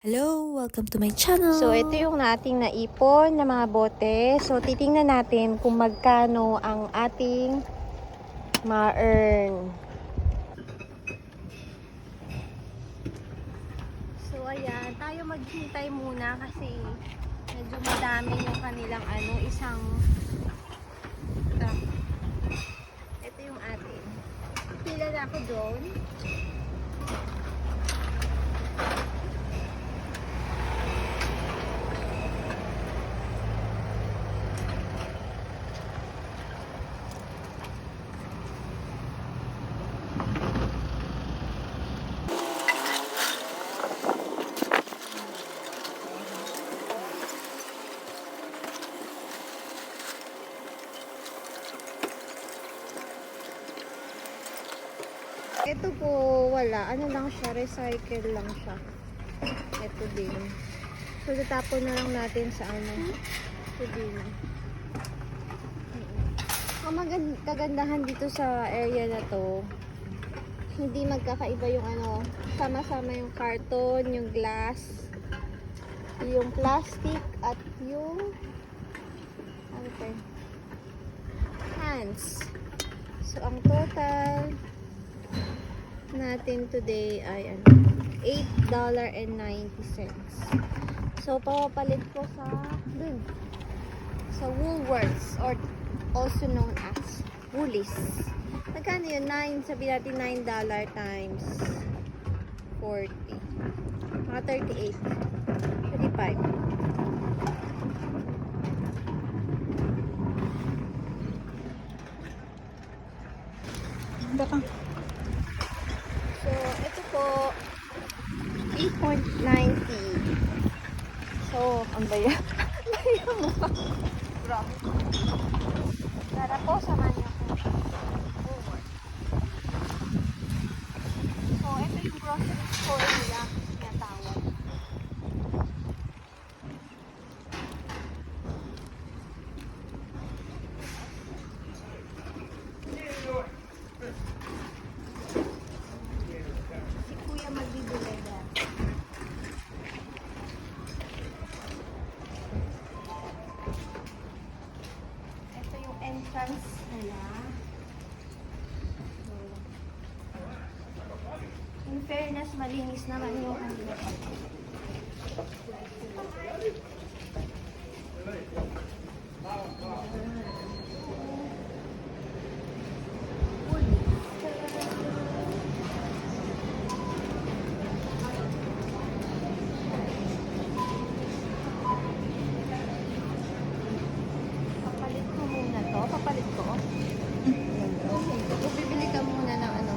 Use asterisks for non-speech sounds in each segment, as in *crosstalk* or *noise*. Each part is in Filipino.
Hello! Welcome to my channel! So, ito yung ating naipon na mga bote. So, titingnan natin kung magkano ang ating ma-earn. So, ayan. Tayo maghintay muna kasi medyo madami yung kanilang ano, isang truck. Ito yung atin. Pila na ako doon. Ito po, wala. Ano lang siya, recycle lang siya. Ito din. So, tatapon na lang natin sa ano. Ito din. Ang magand- kagandahan dito sa area na to, hindi magkakaiba yung ano, sama-sama yung carton, yung glass, yung plastic, at yung ano yun? hands. So, ang total natin today ay ano, $8.90. So, papapalit ko sa dun. Sa Woolworths or also known as Woolies. Magkano yun? 9, sabi natin $9 times 40. Mga 38. 35. So, ito po, 8.90. So, ang baya. Baya *laughs* mo. Grabe. Tara po, samahan niyo ako. Forward. So, ito yung grocery store nila. Tinatawag. Si Kuya magbibili na. Ito yung entrance nila. So, in fairness, malinis naman yung kanila. Papalit ko muna to. Papalit ko. Bibili ka muna ng ano.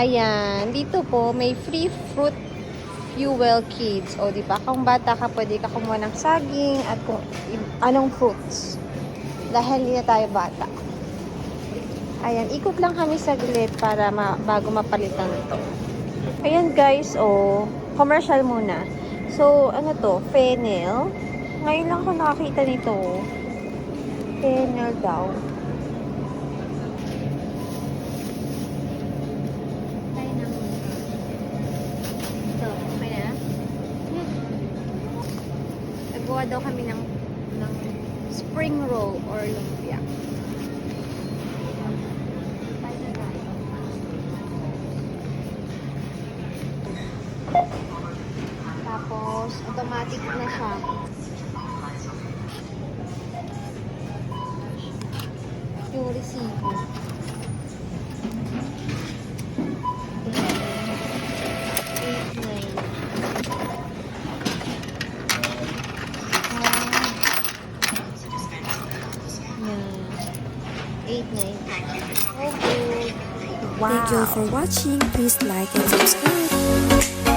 Ayan. Dito po, may free fruit fuel kids. O, di ba? Kung bata ka, pwede ka kumuha ng saging at kung anong fruits. Dahil hindi na tayo bata. Ayan. Ikot lang kami saglit para ma- bago mapalitan ito. Ayan guys, oh. Commercial muna. So, ano to? Fennel. Ngayon lang ako nakakita nito. Fennel daw. Tayo na muna. Ito, okay na? Nagawa daw kami ng, ng spring roll or lumpia. Tapos, automatic na siya. Yung resibo. Eight, nine. Okay. Oh, Thank you for watching. Please like and subscribe.